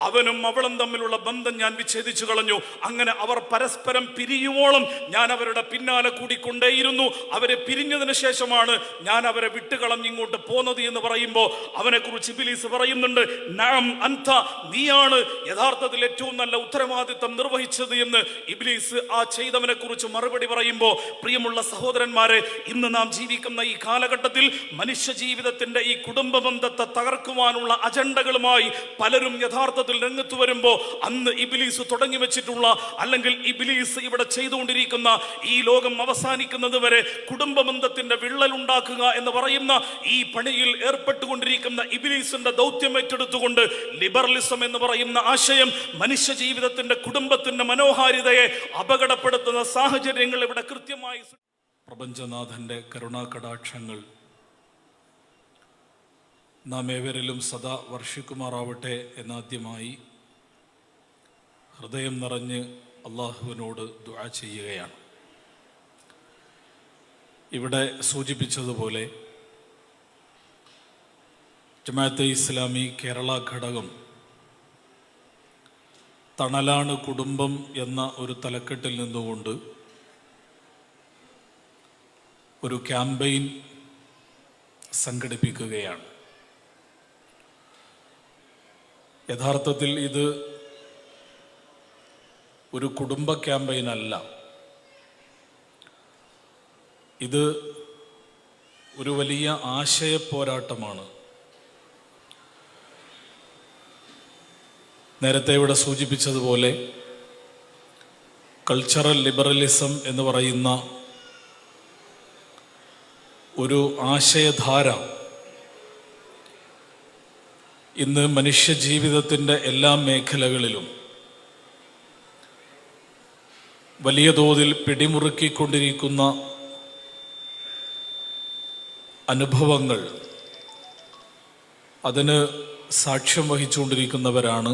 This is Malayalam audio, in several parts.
അവനും അവളും തമ്മിലുള്ള ബന്ധം ഞാൻ വിച്ഛേദിച്ചു കളഞ്ഞു. അങ്ങനെ അവർ പരസ്പരം പിരിയുവോളം ഞാൻ അവരുടെ പിന്നാലെ കൂടിക്കൊണ്ടേയിരുന്നു. അവരെ പിരിഞ്ഞതിന് ശേഷമാണ് ഞാൻ അവരെ വിട്ടുകളഞ്ഞ് ഇങ്ങോട്ട് പോന്നത് എന്ന് പറയുമ്പോൾ അവനെ കുറിച്ച് ബിലീസ് പറയുന്നുണ്ട് നാം അന്ത നീയാണ് യഥാർത്ഥത്തിൽ ഏറ്റവും നല്ല ഉത്തരവാദിത്തം നിർവഹിച്ചത് എന്ന് ഇബിലീസ് ആ ചെയ്തവനെ കുറിച്ച് മറുപടി പറയുമ്പോൾ പ്രിയമുള്ള സഹോദരന്മാരെ ഇന്ന് നാം ജീവിക്കുന്ന ഈ കാലഘട്ടത്തിൽ മനുഷ്യ ജീവിതത്തിന്റെ ഈ കുടുംബ ബന്ധത്തെ തകർക്കുവാനുള്ള അജണ്ടകളുമായി പലരും യഥാർത്ഥത്തിൽ രംഗത്ത് വരുമ്പോൾ അന്ന് ഇബിലീസ് തുടങ്ങി വെച്ചിട്ടുള്ള അല്ലെങ്കിൽ ഇബിലീസ് ഇവിടെ ചെയ്തുകൊണ്ടിരിക്കുന്ന ഈ ലോകം അവസാനിക്കുന്നത് വരെ കുടുംബ ബന്ധത്തിന്റെ വിള്ളൽ ഉണ്ടാക്കുക എന്ന് പറയുന്ന ഈ പണിയിൽ ഏർപ്പെട്ടുകൊണ്ടിരിക്കുന്ന ഇബിലീസിന്റെ ദൗത്യം ഏറ്റെടുത്തുകൊണ്ട് ലിബറലിസം എന്ന് പറയുന്ന ആശയം മനുഷ്യ ജീവിതത്തിന്റെ കുടുംബത്തിന്റെ മനോഹാരിതയെ അപകടപ്പെടുത്തുന്ന സാഹചര്യങ്ങൾ ഇവിടെ കൃത്യമായി പ്രപഞ്ചനാഥന്റെ കരുണാകടാക്ഷങ്ങൾ നാം ഏവരിലും സദാ വർഷിക്കുമാറാവട്ടെ എന്നാദ്യമായി ഹൃദയം നിറഞ്ഞ് അള്ളാഹുവിനോട് ദുആ ചെയ്യുകയാണ്. ഇവിടെ സൂചിപ്പിച്ചതുപോലെ ജമാഅത്തെ ഇസ്ലാമി കേരള ഘടകം തണലാണ് കുടുംബം എന്ന ഒരു തലക്കെട്ടിൽ നിന്നുകൊണ്ട് ഒരു ക്യാമ്പയിൻ സംഘടിപ്പിക്കുകയാണ്. യഥാർത്ഥത്തിൽ ഇത് ഒരു കുടുംബ ക്യാമ്പയിൻ അല്ല. ഇത് ഒരു വലിയ ആശയ പോരാട്ടമാണ്. നേരത്തെ ഇവിടെ സൂചിപ്പിച്ചതുപോലെ കൾച്ചറൽ ലിബറലിസം എന്ന് പറയുന്ന ഒരു ആശയധാര ഇന്ന് മനുഷ്യ ജീവിതത്തിന്റെ എല്ലാ മേഖലകളിലും വലിയ തോതിൽ പിടിമുറുക്കിക്കൊണ്ടിരിക്കുന്ന അനുഭവങ്ങൾ അതിന് സാക്ഷ്യം വഹിച്ചുകൊണ്ടിരിക്കുന്നവരാണ്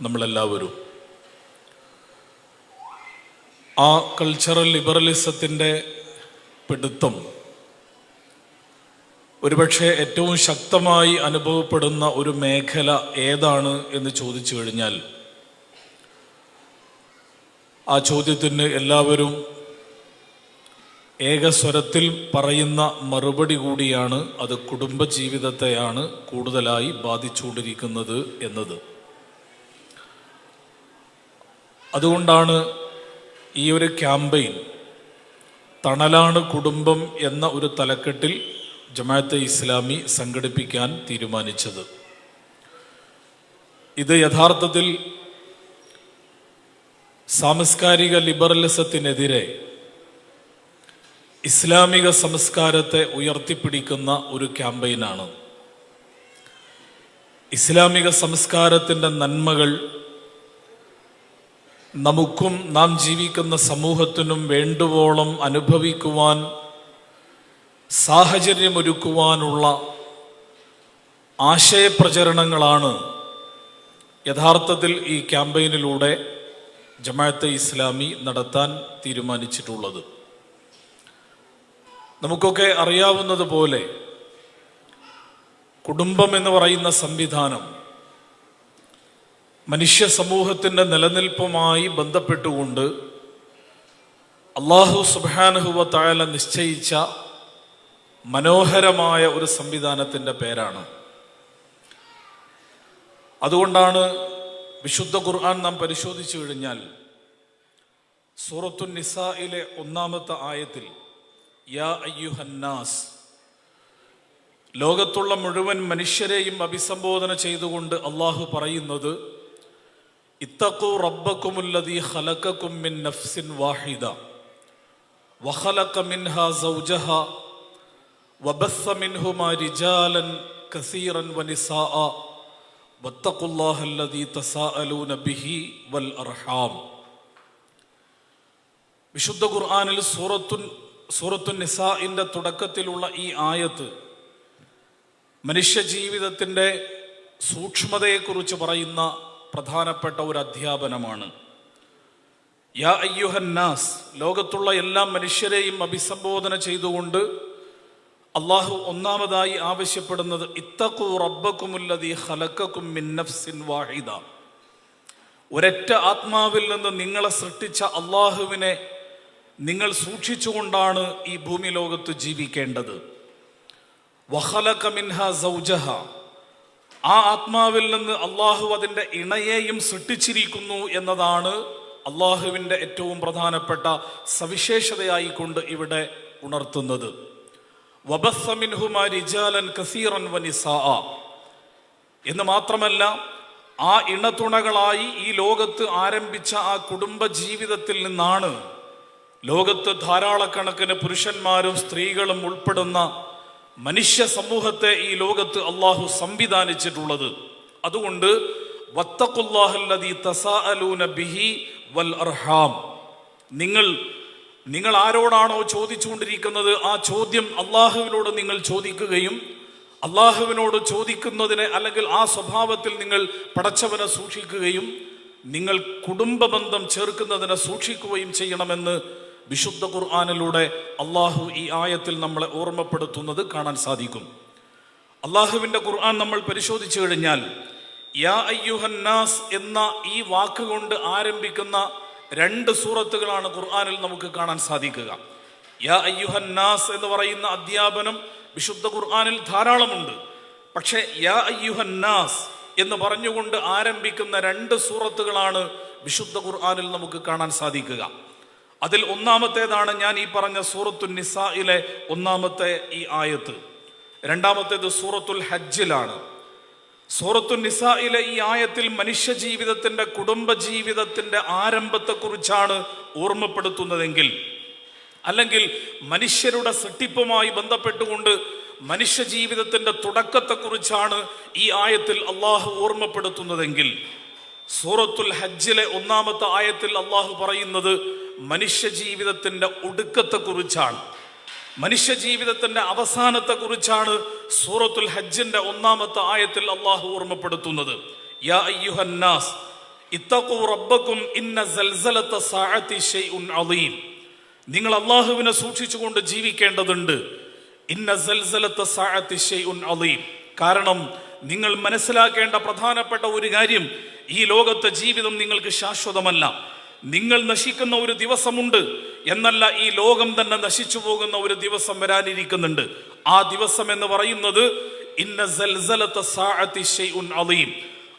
നമ്മളെല്ലാവരും. ആ കൾച്ചറൽ ലിബറലിസത്തിന്റെ പിടുത്തം ഒരുപക്ഷെ ഏറ്റവും ശക്തമായി അനുഭവപ്പെടുന്ന ഒരു മേഖല ഏതാണ് എന്ന് ചോദിച്ചു കഴിഞ്ഞാൽ ആ ചോദ്യത്തിന് എല്ലാവരും ഏകസ്വരത്തിൽ പറയുന്ന മറുപടി കൂടിയാണ് അത് കുടുംബജീവിതത്തെയാണ് കൂടുതലായി ബാധിച്ചുകൊണ്ടിരിക്കുന്നത് എന്നത്. അതുകൊണ്ടാണ് ഈ ഒരു ക്യാമ്പയിൻ തണലാണ് കുടുംബം എന്ന ഒരു തലക്കെട്ടിൽ ജമാഅത്തെ ഇസ്ലാമി സംഘടിപ്പിക്കാൻ തീരുമാനിച്ചത്. ഇത് യഥാർത്ഥത്തിൽ സാംസ്കാരിക ലിബറലിസത്തിനെതിരെ ഇസ്ലാമിക സംസ്കാരത്തെ ഉയർത്തിപ്പിടിക്കുന്ന ഒരു ക്യാമ്പയിനാണ്. ഇസ്ലാമിക സംസ്കാരത്തിന്റെ നന്മകൾ നമുക്കും നാം ജീവിക്കുന്ന സമൂഹത്തിനും വേണ്ടുവോളം അനുഭവിക്കുവാൻ സാഹചര്യമൊരുക്കുവാനുള്ള ആശയപ്രചരണങ്ങളാണ് യഥാർത്ഥത്തിൽ ഈ ക്യാമ്പയിനിലൂടെ ജമാഅത്തെ ഇസ്ലാമി നടത്താൻ തീരുമാനിച്ചിട്ടുള്ളത്. നമുക്കൊക്കെ അറിയാവുന്നതുപോലെ കുടുംബം എന്ന് പറയുന്ന സംവിധാനം മനുഷ്യ സമൂഹത്തിന്റെ നിലനിൽപ്പുമായി ബന്ധപ്പെട്ടുകൊണ്ട് അള്ളാഹു സുബാനഹുവ തായാല നിശ്ചയിച്ച മനോഹരമായ ഒരു സംവിധാനത്തിന്റെ പേരാണ്. അതുകൊണ്ടാണ് വിശുദ്ധ ഖുർആൻ നാം പരിശോധിച്ചു കഴിഞ്ഞാൽ സൂറത്തു നിസായിലെ ഒന്നാമത്തെ ആയത്തിൽ യാ അയ്യുഹന്നാസ് ലോകത്തുള്ള മുഴുവൻ മനുഷ്യരെയും അഭിസംബോധന ചെയ്തുകൊണ്ട് അള്ളാഹു പറയുന്നത് ഇത്തക്കു റബ്ബക്കുമുല്ലതി ഹലക്കക്കും മിൻ നഫ്സിൻ വാഹിദ വഹലക്ക മിൻഹാ സൗജഹ വബസ്സ منهما رجالا കസീറൻ വനിസാഅ واتقوا الله الذي ബിഹി വൽ അർഹാം വിശുദ്ധ ഖുർആാനിൽ സൂറത്തുൻ സൂറത്തു നിസാഇന്റെ തുടക്കത്തിലുള്ള ഈ ആയത്ത് മനുഷ്യ ജീവിതത്തിന്റെ സൂക്ഷ്മതയെക്കുറിച്ച് പറയുന്ന പ്രധാനപ്പെട്ട ഒരു അധ്യാപനമാണ്. യാ അയ്യുഹന്നാസ് ലോകത്തുള്ള എല്ലാ മനുഷ്യരെയും അഭിസംബോധന ചെയ്തുകൊണ്ട് അള്ളാഹു ഒന്നാമതായി ആവശ്യപ്പെടുന്നത് ഇത്തക്കു റബ്ബക്കുമുല്ലതി ഹലക്കും മിൻ നഫ്സിൻ വാഹിദ. ഒരൊറ്റ ആത്മാവിൽ നിന്ന് നിങ്ങളെ സൃഷ്ടിച്ച അള്ളാഹുവിനെ നിങ്ങൾ സൂക്ഷിച്ചുകൊണ്ടാണ് ഈ ഭൂമി ലോകത്ത് ജീവിക്കേണ്ടത്. മിൻഹ സൗജഹ. ആ ആത്മാവിൽ നിന്ന് അള്ളാഹു അതിന്റെ ഇണയെയും സൃഷ്ടിച്ചിരിക്കുന്നു എന്നതാണ് അള്ളാഹുവിന്റെ ഏറ്റവും പ്രധാനപ്പെട്ട സവിശേഷതയായിക്കൊണ്ട് ഇവിടെ ഉണർത്തുന്നത്. എന്ന് മാത്രമല്ല ആ ഇണതുണകളായി ഈ ലോകത്ത് ആരംഭിച്ച ആ കുടുംബ ജീവിതത്തിൽ നിന്നാണ് ലോകത്ത് ധാരാളക്കണക്കിന് പുരുഷന്മാരും സ്ത്രീകളും ഉൾപ്പെടുന്ന മനുഷ്യ സമൂഹത്തെ ഈ ലോകത്ത് അള്ളാഹു സംവിധാനിച്ചിട്ടുള്ളത്. അതുകൊണ്ട് വത്തഖുല്ലാഹല്ലദീ തസാഅലൂന ബിഹി വൽ അർഹാം. നിങ്ങൾ നിങ്ങൾ ആരോടാണോ ചോദിച്ചുകൊണ്ടിരിക്കുന്നത് ആ ചോദ്യം അള്ളാഹുവിനോട് നിങ്ങൾ ചോദിക്കുകയും അള്ളാഹുവിനോട് ചോദിക്കുന്നതിന് അല്ലെങ്കിൽ ആ സ്വഭാവത്തിൽ നിങ്ങൾ പടച്ചവനെ സൂക്ഷിക്കുകയും നിങ്ങൾ കുടുംബബന്ധം ചേർക്കുന്നതിനെ സൂക്ഷിക്കുകയും ചെയ്യണമെന്ന് വിശുദ്ധ ഖുർആാനിലൂടെ അള്ളാഹു ഈ ആയത്തിൽ നമ്മളെ ഓർമ്മപ്പെടുത്തുന്നത് കാണാൻ സാധിക്കും. അള്ളാഹുവിന്റെ ഖുർആൻ നമ്മൾ പരിശോധിച്ചു കഴിഞ്ഞാൽ യാ അയ്യുഹന്നാസ് എന്ന ഈ വാക്കുകൊണ്ട് ആരംഭിക്കുന്ന രണ്ട് സൂറത്തുകളാണ് ഖുർആാനിൽ നമുക്ക് കാണാൻ സാധിക്കുക. യാ അയ്യുഹന്നാസ് എന്ന് പറയുന്ന അധ്യാപനം വിശുദ്ധ ഖുർആാനിൽ ധാരാളമുണ്ട്. പക്ഷേ യാ അയ്യുഹന്നാസ് എന്ന് പറഞ്ഞുകൊണ്ട് ആരംഭിക്കുന്ന രണ്ട് സൂറത്തുകളാണ് വിശുദ്ധ ഖുർആാനിൽ നമുക്ക് കാണാൻ സാധിക്കുക. അതിൽ ഒന്നാമത്തേതാണ് ഞാൻ ഈ പറഞ്ഞ സൂറത്തു നിസായിലെ ഒന്നാമത്തെ ഈ ആയത്ത്. രണ്ടാമത്തേത് സൂറത്തുൽ ഹജ്ജിലാണ്. സൂറത്തു നിസായിലെ ഈ ആയത്തിൽ മനുഷ്യ ജീവിതത്തിന്റെ കുടുംബ ജീവിതത്തിന്റെ ആരംഭത്തെക്കുറിച്ചാണ് ഓർമ്മപ്പെടുത്തുന്നതെങ്കിൽ അല്ലെങ്കിൽ മനുഷ്യരുടെ സൃഷ്ടിപ്പുമായി ബന്ധപ്പെട്ടുകൊണ്ട് മനുഷ്യ ജീവിതത്തിന്റെ തുടക്കത്തെക്കുറിച്ചാണ് ഈ ആയത്തിൽ അള്ളാഹു ഓർമ്മപ്പെടുത്തുന്നതെങ്കിൽ സൂറത്തുൽ ഹജ്ജിലെ ഒന്നാമത്തെ ആയത്തിൽ അള്ളാഹു പറയുന്നത് മനുഷ്യ ജീവിതത്തിന്റെ ഒടുക്കത്തെക്കുറിച്ചാണ്. മനുഷ്യ ജീവിതത്തിന്റെ അവസാനത്തെക്കുറിച്ചാണ് സൂറത്തുൽ ഹജ്ജിന്റെ ഒന്നാമത്തെ ആയത്തിൽ അള്ളാഹു ഓർമ്മപ്പെടുത്തുന്നത്. യാ ഇത്തഖു ഇന്ന നിങ്ങൾ അള്ളാഹുവിനെ സൂക്ഷിച്ചുകൊണ്ട് ജീവിക്കേണ്ടതുണ്ട്. ഇന്ന കാരണം നിങ്ങൾ മനസ്സിലാക്കേണ്ട പ്രധാനപ്പെട്ട ഒരു കാര്യം ഈ ലോകത്തെ ജീവിതം നിങ്ങൾക്ക് ശാശ്വതമല്ല. നിങ്ങൾ നശിക്കുന്ന ഒരു ദിവസമുണ്ട്. എന്നല്ല ഈ ലോകം തന്നെ നശിച്ചു പോകുന്ന ഒരു ദിവസം വരാനിരിക്കുന്നുണ്ട്. ആ ദിവസം എന്ന് പറയുന്നത്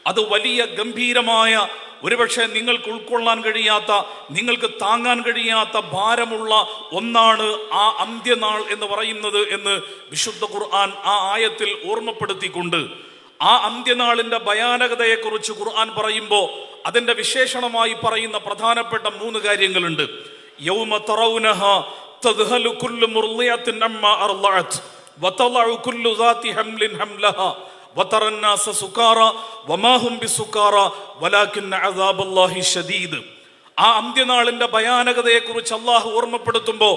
അത് വലിയ ഗംഭീരമായ ഒരുപക്ഷെ നിങ്ങൾക്ക് ഉൾക്കൊള്ളാൻ കഴിയാത്ത നിങ്ങൾക്ക് താങ്ങാൻ കഴിയാത്ത ഭാരമുള്ള ഒന്നാണ് ആ അന്ത്യനാൾ എന്ന് പറയുന്നത് എന്ന് വിശുദ്ധ ഖുർആൻ ആ ആയത്തിൽ ഓർമ്മപ്പെടുത്തിക്കൊണ്ട്. ആ അന്ത്യനാളിന്റെ ഭയാനകതയെക്കുറിച്ച് ഖുർആൻ പറയുമ്പോൾ അതിന്റെ വിശേഷണമായി പറയുന്ന പ്രധാനപ്പെട്ട മൂന്ന് കാര്യങ്ങളുണ്ട്. യൗമ തറൗനഹ തദ്ഹലു കുല്ലു മുർളിയത്തിൻ അമ്മ അർളഅത് വതളഉ കുല്ലു ذات حمل حملها وترى الناس سكارى وما هم بسكارى ولكن عذاب الله شديد ആ അന്ത്യനാളിന്റെ ഭയാനകതയെക്കുറിച്ച് അള്ളാഹു ഓർമ്മപ്പെടുത്തുമ്പോൾ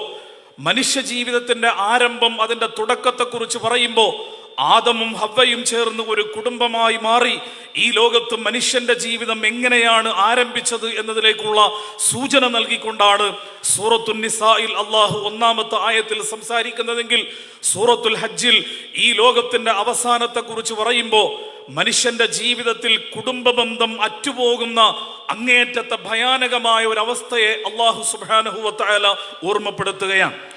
മനുഷ്യ ജീവിതത്തിന്റെ ആരംഭം അതിന്റെ തുടക്കത്തെക്കുറിച്ച് പറയുമ്പോൾ ആദമും ഹവയും ചേർന്ന് ഒരു കുടുംബമായി മാറി ഈ ലോകത്ത് മനുഷ്യന്റെ ജീവിതം എങ്ങനെയാണ് ആരംഭിച്ചത് എന്നതിലേക്കുള്ള സൂചന നൽകിക്കൊണ്ടാണ് സൂറത്തുൽ നിസായിൽ അള്ളാഹു ഒന്നാമത്തെ ആയത്തിൽ സംസാരിക്കുന്നതെങ്കിൽ സൂറത്തുൽ ഹജ്ജിൽ ഈ ലോകത്തിന്റെ അവസാനത്തെ കുറിച്ച് പറയുമ്പോൾ മനുഷ്യന്റെ ജീവിതത്തിൽ കുടുംബബന്ധം അറ്റുപോകുന്ന അങ്ങേറ്റത്തെ ഭയാനകമായ ഒരു അവസ്ഥയെ അള്ളാഹു സുബാനഹുവത്തായ ഓർമ്മപ്പെടുത്തുകയാണ്.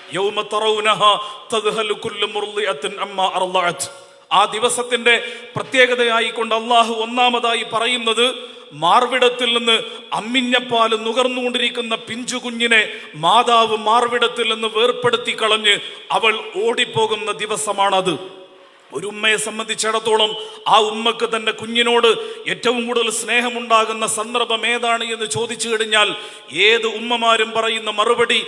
ആ ദിവസത്തിന്റെ പ്രത്യേകതയായി കൊണ്ട് അള്ളാഹു ഒന്നാമതായി പറയുന്നത് മാർവിടത്തിൽ നിന്ന് അമ്മിഞ്ഞപ്പാൽ നുകർന്നുകൊണ്ടിരിക്കുന്ന പിഞ്ചു കുഞ്ഞിനെ മാതാവ് മാർവിടത്തിൽ നിന്ന് വേർപ്പെടുത്തി കളഞ്ഞ് അവൾ ഓടിപ്പോകുന്ന ദിവസമാണത്. ഒരു ഉമ്മയെ സംബന്ധിച്ചിടത്തോളം ആ ഉമ്മക്ക് തന്റെ കുഞ്ഞിനോട് ഏറ്റവും കൂടുതൽ സ്നേഹമുണ്ടാകുന്ന സന്ദർഭം ഏതാണ് എന്ന് ചോദിച്ചു കഴിഞ്ഞാൽ ഏത് ഉമ്മമാരും പറയുന്ന മറുപടി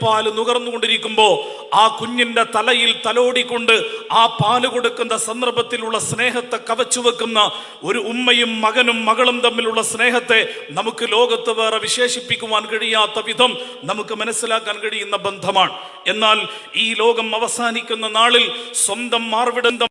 പാൽ നുകർന്നുകൊണ്ടിരിക്കുമ്പോ ആ കുഞ്ഞിന്റെ തലയിൽ തലോടിക്കൊണ്ട് ആ പാൽ കൊടുക്കുന്ന സന്ദർഭത്തിലുള്ള സ്നേഹത്തെ കവച്ചു വെക്കുന്ന ഒരു ഉമ്മയും മകനും മകളും തമ്മിലുള്ള സ്നേഹത്തെ നമുക്ക് ലോകത്ത് വേറെ വിശേഷിപ്പിക്കുവാൻ കഴിയാത്ത വിധം നമുക്ക് മനസ്സിലാക്കാൻ കഴിയുന്ന ബന്ധമാണ്. എന്നാൽ ഈ ലോകം അവസാനിക്കുന്ന നാളിൽ സ്വന്തം മാർവിടന്തം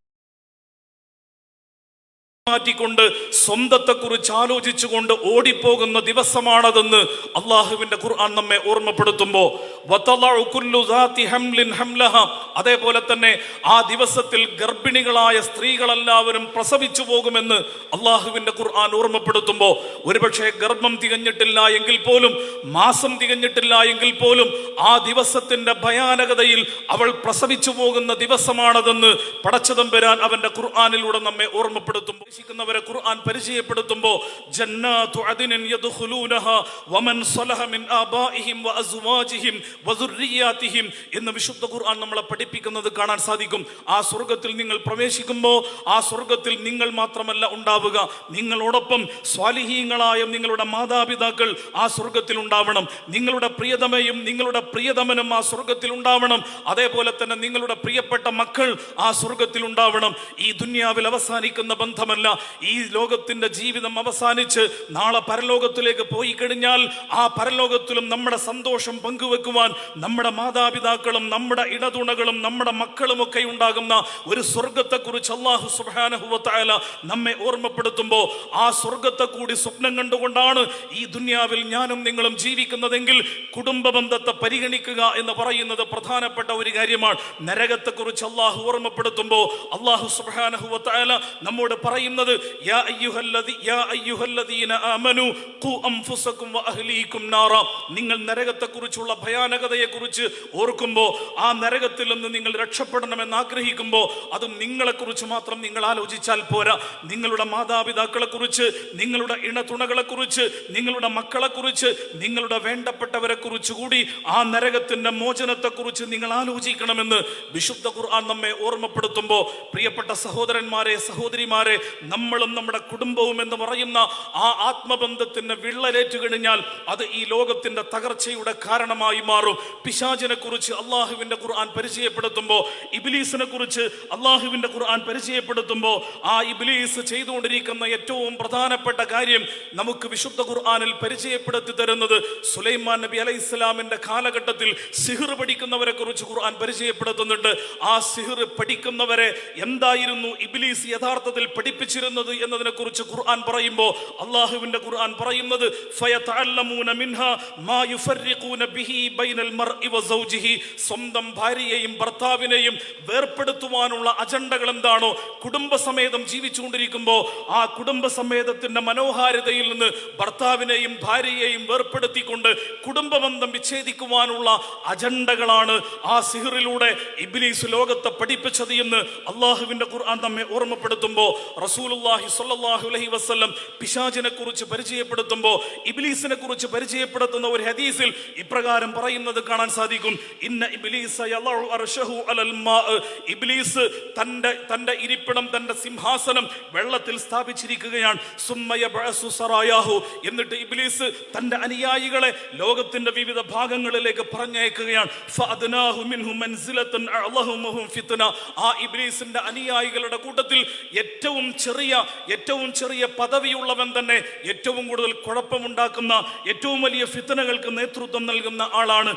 മാറ്റിക്കൊണ്ട് സ്വന്തത്തെക്കുറിച്ച് ആലോചിച്ചുകൊണ്ട് ഓടിപ്പോകുന്ന ദിവസമാണതെന്ന് അള്ളാഹുവിന്റെ ഖുർആൻ നമ്മെ ഓർമ്മപ്പെടുത്തുമ്പോ വതളഉ കുല്ലു ദാത്തി ഹംലിൻ ഹംലഹ. അതേപോലെ തന്നെ ആ ദിവസത്തിൽ ഗർഭിണികളായ സ്ത്രീകളെല്ലാവരും പ്രസവിച്ചു പോകുമെന്ന് അള്ളാഹുവിന്റെ ഖുർആൻ ഓർമ്മപ്പെടുത്തുമ്പോ ഒരുപക്ഷെ ഗർഭം തികഞ്ഞിട്ടില്ല എങ്കിൽ പോലും മാസം തികഞ്ഞിട്ടില്ല എങ്കിൽ പോലും ആ ദിവസത്തിന്റെ ഭയാനകതയിൽ അവൾ പ്രസവിച്ചു പോകുന്ന ദിവസമാണതെന്ന് പടച്ചതമ്പരാൻ അവന്റെ ഖുർആാനിലൂടെ നമ്മെ ഓർമ്മപ്പെടുത്തുമ്പോൾ ഉദ്ദേശിക്കുന്നവരെ ഖുർആൻ പരിചയപ്പെടുത്തുമ്പോൾ ജന്നാതു അദിനൻ യദ്ഖുലൂനഹ വമൻ സലഹ മിൻ ആബാഇഹിം വഅസ്വാജിഹിം വദുർരിയാതിഹിം എന്ന് വിശുദ്ധ ഖുർആൻ നമ്മളെ പഠിപ്പിക്കുന്നത് കാണാൻ സാധിക്കും. ആ സ്വർഗത്തിൽ നിങ്ങൾ പ്രവേശിക്കുമ്പോൾ ആ സ്വർഗത്തിൽ നിങ്ങൾ മാത്രമല്ല ഉണ്ടാവുക. നിങ്ങളോടൊപ്പം സ്വാലിഹീങ്ങളായ നിങ്ങളുടെ മാതാപിതാക്കൾ ആ സ്വർഗത്തിൽ ഉണ്ടാവണം. നിങ്ങളുടെ പ്രിയതമയും നിങ്ങളുടെ പ്രിയതമനും ആ സ്വർഗത്തിൽ ഉണ്ടാവണം. അതേപോലെ തന്നെ നിങ്ങളുടെ പ്രിയപ്പെട്ട മക്കൾ ആ സ്വർഗത്തിൽ ഉണ്ടാവണം. ഈ ദുന്യാവിൽ അവസാനിക്കുന്ന ബന്ധമല്ല ഈ ലോകത്തിന്റെ ജീവിതം അവസാനിച്ച് നാളെ പരലോകത്തിലേക്ക് പോയി കഴിഞ്ഞാൽ ആ പരലോകത്തിലും നമ്മുടെ സന്തോഷം പങ്കുവെക്കുവാൻ നമ്മുടെ മാതാപിതാക്കളും നമ്മുടെ ഇടതുണകളും നമ്മുടെ മക്കളുമൊക്കെ ഉണ്ടാകുന്ന ഒരു സ്വർഗത്തെക്കുറിച്ച് അള്ളാഹു സുഹാനഹുവത്തായാല നമ്മെ ഓർമ്മപ്പെടുത്തുമ്പോൾ ആ സ്വർഗത്തെ കൂടി സ്വപ്നം കണ്ടുകൊണ്ടാണ് ഈ ദുന്യാവിൽ ഞാനും നിങ്ങളും ജീവിക്കുന്നതെങ്കിൽ കുടുംബ ബന്ധത്തെ പരിഗണിക്കുക എന്ന് പറയുന്നത് പ്രധാനപ്പെട്ട ഒരു കാര്യമാണ്. നരകത്തെക്കുറിച്ച് അള്ളാഹു ഓർമ്മപ്പെടുത്തുമ്പോൾ അള്ളാഹു സുഹാനഹുവത്തായാല നമ്മോട് പറയുന്നത് നിങ്ങൾ നരകത്തെക്കുറിച്ചുള്ള ഭയാനകതയെക്കുറിച്ച് ഓർക്കുമ്പോൾ ആ നരകത്തിൽ നിന്ന് നിങ്ങൾ രക്ഷപ്പെടണമെന്ന് ആഗ്രഹിക്കുമ്പോൾ അതും നിങ്ങളെക്കുറിച്ച് മാത്രം നിങ്ങൾ ആലോചിച്ചാൽ പോരാ. നിങ്ങളുടെ മാതാപിതാക്കളെ കുറിച്ച് നിങ്ങളുടെ ഇണതുണകളെ കുറിച്ച് നിങ്ങളുടെ മക്കളെ കുറിച്ച് നിങ്ങളുടെ വേണ്ടപ്പെട്ടവരെ കുറിച്ച് കൂടി ആ നരകത്തിന്റെ മോചനത്തെ കുറിച്ച് നിങ്ങൾ ആലോചിക്കണമെന്ന് വിശുദ്ധ ഖുർആൻ നമ്മെ ഓർമ്മപ്പെടുത്തുമ്പോൾ പ്രിയപ്പെട്ട സഹോദരന്മാരെ സഹോദരിമാരെ നമ്മളും നമ്മുടെ കുടുംബവും എന്ന് പറയുന്ന ആ ആത്മബന്ധത്തിന് വിള്ളലേറ്റു കഴിഞ്ഞാൽ അത് ഈ ലോകത്തിന്റെ തകർച്ചയുടെ കാരണമായി മാറും. പിശാചിനെ കുറിച്ച് അള്ളാഹുവിന്റെ ഖുർആൻ പരിചയപ്പെടുത്തുമ്പോൾ ഇബിലീസിനെ കുറിച്ച് അള്ളാഹുവിന്റെ ഖുർആൻ പരിചയപ്പെടുത്തുമ്പോൾ ആ ഇബിലീസ് ചെയ്തുകൊണ്ടിരിക്കുന്ന ഏറ്റവും പ്രധാനപ്പെട്ട കാര്യം നമുക്ക് വിശുദ്ധ ഖുർആനിൽ പരിചയപ്പെടുത്തി തരുന്നത് സുലൈമാൻ നബി അലൈഹി ഇസ്ലാമിന്റെ കാലഘട്ടത്തിൽ സിഹിർ പഠിക്കുന്നവരെ കുറിച്ച് ഖുർആൻ പരിചയപ്പെടുത്തുന്നുണ്ട്. ആ സിഹിർ പഠിക്കുന്നവരെ എന്തായിരുന്നു ഇബിലീസ് യഥാർത്ഥത്തിൽ പഠിപ്പിച്ചിരുന്നത് എന്നതിനെ കുറിച്ച് ഖുർആൻ പറയുമ്പോൾ അള്ളാഹുവിന്റെ ഖുർആൻ പറയുന്നത് സ്വന്തം ഭാര്യയെയും ഭർത്താവിനെയും വേർപ്പെടുത്തുവാനുള്ള അജണ്ടകൾ എന്താണോ കുടുംബസമേതം ജീവിച്ചുകൊണ്ടിരിക്കുമ്പോൾ ആ കുടുംബസമേതത്തിന്റെ മനോഹാരിതയിൽ നിന്ന് ഭർത്താവിനെയും ഭാര്യയെയും വേർപ്പെടുത്തിക്കൊണ്ട് കുടുംബബന്ധം വിച്ഛേദിക്കുവാനുള്ള അജണ്ടകളാണ് ആ സിഹിറിലൂടെ ഇബ്ലീസ് ലോകത്തെ പഠിപ്പിച്ചത് എന്ന് അള്ളാഹുവിന്റെ ഖുർആൻ നമ്മെ ഓർമ്മപ്പെടുത്തുമ്പോൾ സ്വല്ലല്ലാഹു അലൈഹി വസല്ലം പിശാചിനെ കുറിച്ച് പരിചയപ്പെടുത്തുമ്പോൾ ഇബ്ലീസിനെ കുറിച്ച് പരിചയപ്പെടുത്തുന്ന ഒരു ഹദീസിൽ ഇപ്രകാരം പറയുന്നത് കാണാൻ സാധിക്കും. ഇന്ന ഇബ്ലീസ യളഉ അർശഹു അലൽ മാ ഇബ്ലീസ് തന്റെ തന്റെ ഇരിപ്പിടം തന്റെ സിംഹാസനം വെള്ളത്തിൽ സ്ഥാപിച്ചിരിക്കുകയാണ്. സുമ്മ യബ്അസു സറായാഹു. എന്നിട്ട് ഇബ്ലീസ് തന്റെ അനുയായികളെ ലോകത്തിന്റെ വിവിധ ഭാഗങ്ങളിലേക്ക് പറഞ്ഞയക്കുകയാണ്. ഫഅദ്നാഹു മിൻഹു മൻസിലത്തൻ അഅളഹുമുഹും ഫിത്ന. ആ ഇബ്ലീസിന്റെ അനുയായികളുടെ കൂട്ടത്തിൽ ഏറ്റവും ചെറിയ ഏറ്റവും ചെറിയ പദവിയുള്ളവൻ തന്നെ ഏറ്റവും കൂടുതൽ കുഴപ്പമുണ്ടാക്കുന്ന ഏറ്റവും വലിയ ഫിത്തനകൾക്ക് നേതൃത്വം നൽകുന്ന ആളാണ്.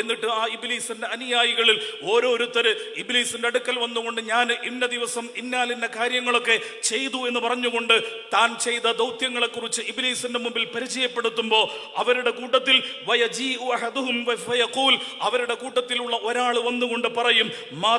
എന്നിട്ട് ആ ഇബിലീസിന്റെ അനുയായികളിൽ ഓരോരുത്തർ ഇബിലീസിന്റെ അടുക്കൽ വന്നുകൊണ്ട് ഞാൻ ഇന്ന ദിവസം ഇന്നാലിന്ന കാര്യങ്ങളൊക്കെ ചെയ്തു എന്ന് പറഞ്ഞുകൊണ്ട് താൻ ചെയ്ത ദൗത്യങ്ങളെ കുറിച്ച് ഇബ്ലീസിന്റെ മുമ്പിൽ പരിചയപ്പെടുത്തുമ്പോൾ അവരുടെ കൂട്ടത്തിൽ അവരുടെ കൂട്ടത്തിലുള്ള ഒരാൾ വന്നുകൊണ്ട് പറയും മാ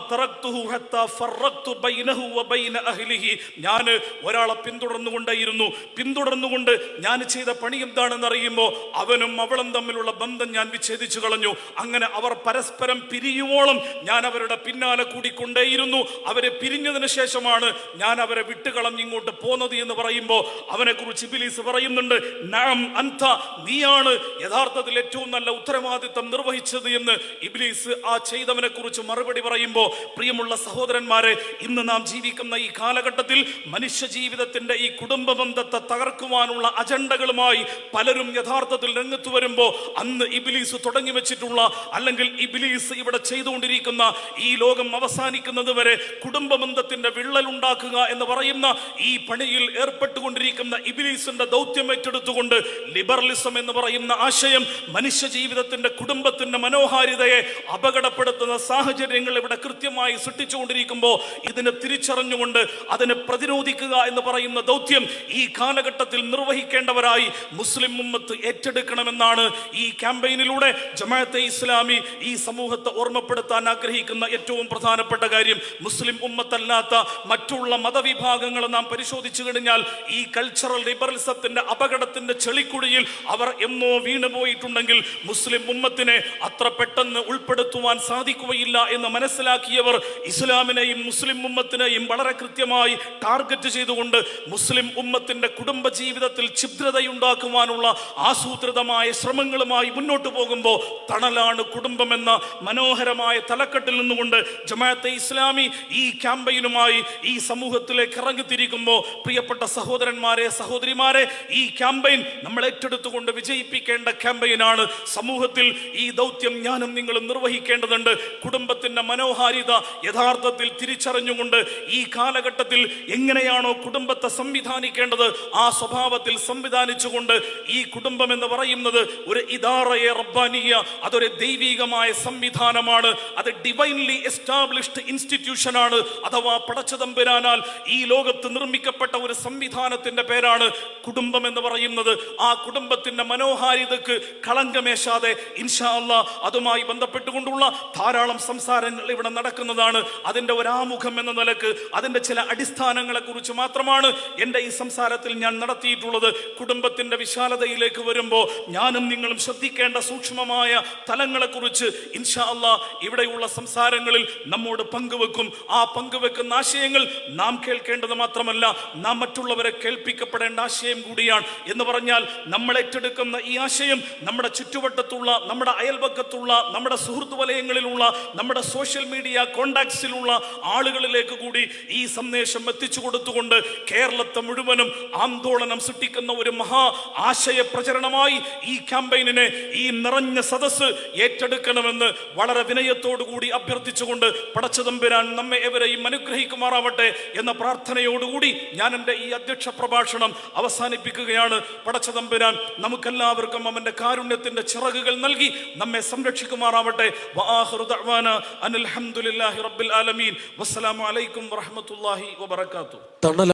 ഞാൻ ഒരാളെ പിന്തുടർന്നുകൊണ്ടേയിരുന്നു. പിന്തുടർന്നുകൊണ്ട് ഞാൻ ചെയ്ത പണി എന്താണെന്ന് അറിയുമ്പോൾ അവനും അവളും തമ്മിലുള്ള ബന്ധം ഞാൻ വിച്ഛേദിച്ചു കളഞ്ഞു. അങ്ങനെ അവർ പരസ്പരം പിരിയുവോളം ഞാൻ അവരുടെ പിന്നാലെ കൂടിക്കൊണ്ടേയിരുന്നു. അവരെ പിരിഞ്ഞതിന് ശേഷമാണ് ഞാൻ അവരെ വിട്ടുകളഞ്ഞ് ഇങ്ങോട്ട് പോന്നത് എന്ന് പറയുമ്പോൾ അവനെ കുറിച്ച് ഇബിലീസ് പറയുന്നുണ്ട് നാം അന്ത നീയാണ് യഥാർത്ഥത്തിൽ ഏറ്റവും നല്ല ഉത്തരവാദിത്തം നിർവഹിച്ചത് എന്ന് ഇബിലീസ് ആ ചെയ്തവനെ കുറിച്ച് മറുപടി പറയുമ്പോൾ പ്രിയമുള്ള സഹോദരന്മാരെ ഇന്ന് നാം ജീവിക്കുന്ന ഈ കാലഘട്ടത്തിൽ മനുഷ്യ ജീവിതത്തിന്റെ ഈ കുടുംബ ബന്ധത്തെ തകർക്കുവാനുള്ള അജണ്ടകളുമായി പലരും യഥാർത്ഥത്തിൽ രംഗത്ത് വരുമ്പോൾ അന്ന് ഇബിലീസ് തുടങ്ങി വെച്ചിട്ടുള്ള അല്ലെങ്കിൽ ഇബിലീസ് ഇവിടെ ചെയ്തുകൊണ്ടിരിക്കുന്ന ഈ ലോകം അവസാനിക്കുന്നത് വരെ കുടുംബ ബന്ധത്തിന്റെ വിള്ളലുണ്ടാക്കുക എന്ന് പറയുന്ന ഈ പണിയിൽ ഏർപ്പെട്ടുകൊണ്ടിരിക്കുന്ന ഇബിലീസിന്റെ ദൗത്യം ഏറ്റെടുത്തുകൊണ്ട് ലിബറലിസം എന്ന് പറയുന്ന ആശയം മനുഷ്യ ജീവിതത്തിന്റെ കുടുംബത്തിന്റെ മനോഹാരിതയെ അപകടപ്പെടുത്തുന്ന സാഹചര്യങ്ങൾ ഇവിടെ കൃത്യമായി സൃഷ്ടിച്ചു സംഭവിച്ചുകൊണ്ടിരിക്കുമ്പോൾ ഇതിനെ തിരിച്ചറിഞ്ഞുകൊണ്ട് അതിനെ പ്രതിരോധിക്കുക എന്ന് പറയുന്ന ദൗത്യം ഈ കാലഘട്ടത്തിൽ നിർവഹിക്കേണ്ടവരായി മുസ്ലിം ഉമ്മത്ത് ഏറ്റെടുക്കണമെന്നാണ് ഈ ക്യാമ്പയിനിലൂടെ ജമാഅത്തെ ഇസ്ലാമി ഈ സമൂഹത്തെ ഓർമ്മപ്പെടുത്താൻ ആഗ്രഹിക്കുന്ന ഏറ്റവും പ്രധാനപ്പെട്ട കാര്യം. മുസ്ലിം ഉമ്മത്തല്ലാത്ത മറ്റുള്ള മതവിഭാഗങ്ങൾ നാം പരിശോധിച്ചു കഴിഞ്ഞാൽ ഈ കൾച്ചറൽ ലിബറലിസത്തിന്റെ അപകടത്തിന്റെ ചെളിക്കുടിയിൽ അവർ എന്നോ വീണുപോയിട്ടുണ്ടെങ്കിൽ മുസ്ലിം ഉമ്മത്തിനെ അത്ര പെട്ടെന്ന് ഉൾപ്പെടുത്തുവാൻ സാധിക്കുകയില്ല എന്ന് മനസ്സിലാക്കിയവർ ഇസ്ലാമിനെയും മുസ്ലിം ഉമ്മത്തിനെയും വളരെ കൃത്യമായി ടാർഗറ്റ് ചെയ്തുകൊണ്ട് മുസ്ലിം ഉമ്മത്തിന്റെ കുടുംബ ജീവിതത്തിൽ ഛിദ്രതയുണ്ടാക്കുവാനുള്ള ആസൂത്രിതമായ ശ്രമങ്ങളുമായി മുന്നോട്ട് പോകുമ്പോൾ തണലാണ് കുടുംബമെന്ന മനോഹരമായ തലക്കെട്ടിൽ നിന്നുകൊണ്ട് ജമാഅത്തെ ഇസ്ലാമി ഈ ക്യാമ്പയിനുമായി ഈ സമൂഹത്തിലേക്ക് ഇറങ്ങിത്തിരിക്കുമ്പോൾ പ്രിയപ്പെട്ട സഹോദരന്മാരെ സഹോദരിമാരെ ഈ ക്യാമ്പയിൻ നമ്മൾ ഏറ്റെടുത്തുകൊണ്ട് വിജയിപ്പിക്കേണ്ട ക്യാമ്പയിനാണ്. സമൂഹത്തിൽ ഈ ദൗത്യം ഞാനും നിങ്ങളും നിർവഹിക്കേണ്ടതുണ്ട്. കുടുംബത്തിന്റെ മനോഹാരിത യഥാർത്ഥത്തിൽ തിരിച്ചറിഞ്ഞുകൊണ്ട് ഈ കാലഘട്ടത്തിൽ എങ്ങനെയാണോ കുടുംബത്തെ സംവിധാനിക്കേണ്ടത് ആ സ്വഭാവത്തിൽ സംവിധാനിച്ചുകൊണ്ട് ഈ കുടുംബം എന്ന് പറയുന്നത് ഒരു ഇദാറയെ റബ്ബാനിയ അതൊരു ദൈവികമായ സംവിധാനമാണ് അത് ഡിവൈൻലി എസ്റ്റാബ്ലിഷ്ഡ് ഇൻസ്റ്റിറ്റ്യൂഷൻ ആണ് അഥവാ പടച്ചതമ്പുരാനാൽ ഈ ലോകത്ത് നിർമ്മിക്കപ്പെട്ട ഒരു സംവിധാനത്തിന്റെ പേരാണ് കുടുംബം എന്ന് പറയുന്നത്. ആ കുടുംബത്തിന്റെ മനോഹാരിതക്ക് കളങ്കമേശാതെ ഇൻഷാ അല്ലാ അതുമായി ബന്ധപ്പെട്ടുകൊണ്ടുള്ള ധാരാളം സംസാരങ്ങൾ ഇവിടെ നടക്കുന്നതാണ്. അതിന്റെ ഒരാമുഖം എന്ന നിലയ്ക്ക് അതിന്റെ ചില അടിസ്ഥാനങ്ങളെ കുറിച്ച് മാത്രമാണ് എന്റെ ഈ സംസാരത്തിൽ ഞാൻ നടത്തിയിട്ടുള്ളത്. കുടുംബത്തിന്റെ വിശാലതയിലേക്ക് വരുമ്പോൾ ഞാനും നിങ്ങളും ശ്രദ്ധിക്കേണ്ട സൂക്ഷ്മമായ തലങ്ങളെക്കുറിച്ച് ഇൻഷാ അല്ലാ ഇവിടെയുള്ള സംസാരങ്ങളിൽ നമ്മോട് പങ്കുവെക്കും. ആ പങ്കുവെക്കുന്ന ആശയങ്ങൾ നാം കേൾക്കേണ്ടത് മാത്രമല്ല നാം മറ്റുള്ളവരെ കേൾപ്പിക്കപ്പെടേണ്ട ആശയം കൂടിയാണ്. എന്ന് പറഞ്ഞാൽ നമ്മൾ ഏറ്റെടുക്കുന്ന ഈ ആശയം നമ്മുടെ ചുറ്റുവട്ടത്തുള്ള നമ്മുടെ അയൽപക്കത്തുള്ള നമ്മുടെ സുഹൃത്തു വലയങ്ങളിലുള്ള നമ്മുടെ സോഷ്യൽ മീഡിയ കോണ്ടാക്ട്സിലുള്ള ആളുകളിലേക്ക് കൂടി ഈ സന്ദേശം എത്തിച്ചു കൊടുത്തുകൊണ്ട് കേരളത്തെ മുഴുവനും ആന്തോളനം സൃഷ്ടിക്കുന്ന ഒരു മഹാ ആശയ പ്രചരണമായി ഈ ക്യാമ്പയിനെ ഈ നിറഞ്ഞ സദസ്സ് ഏറ്റെടുക്കണമെന്ന് വളരെ വിനയത്തോടു കൂടി അഭ്യർത്ഥിച്ചുകൊണ്ട് പടച്ചതമ്പുരാൻ നമ്മെ എവരെയും അനുഗ്രഹിക്കുമാറാവട്ടെ എന്ന പ്രാർത്ഥനയോടുകൂടി ഞാൻ എന്റെ ഈ അധ്യക്ഷ പ്രഭാഷണം അവസാനിപ്പിക്കുകയാണ്. പടച്ചതമ്പുരാൻ നമുക്കെല്ലാവർക്കും അവന്റെ കാരുണ്യത്തിന്റെ ചിറകുകൾ നൽകി നമ്മെ സംരക്ഷിക്കുമാറാവട്ടെ. അനിൽ ഹംദുലില്ലാഹി റബ്ബിൽ ആലമീൻ. വസ്സലാമു അലൈക്കും വറഹ്മത്തുള്ളാഹി വബറകാതുഹു. തണൽ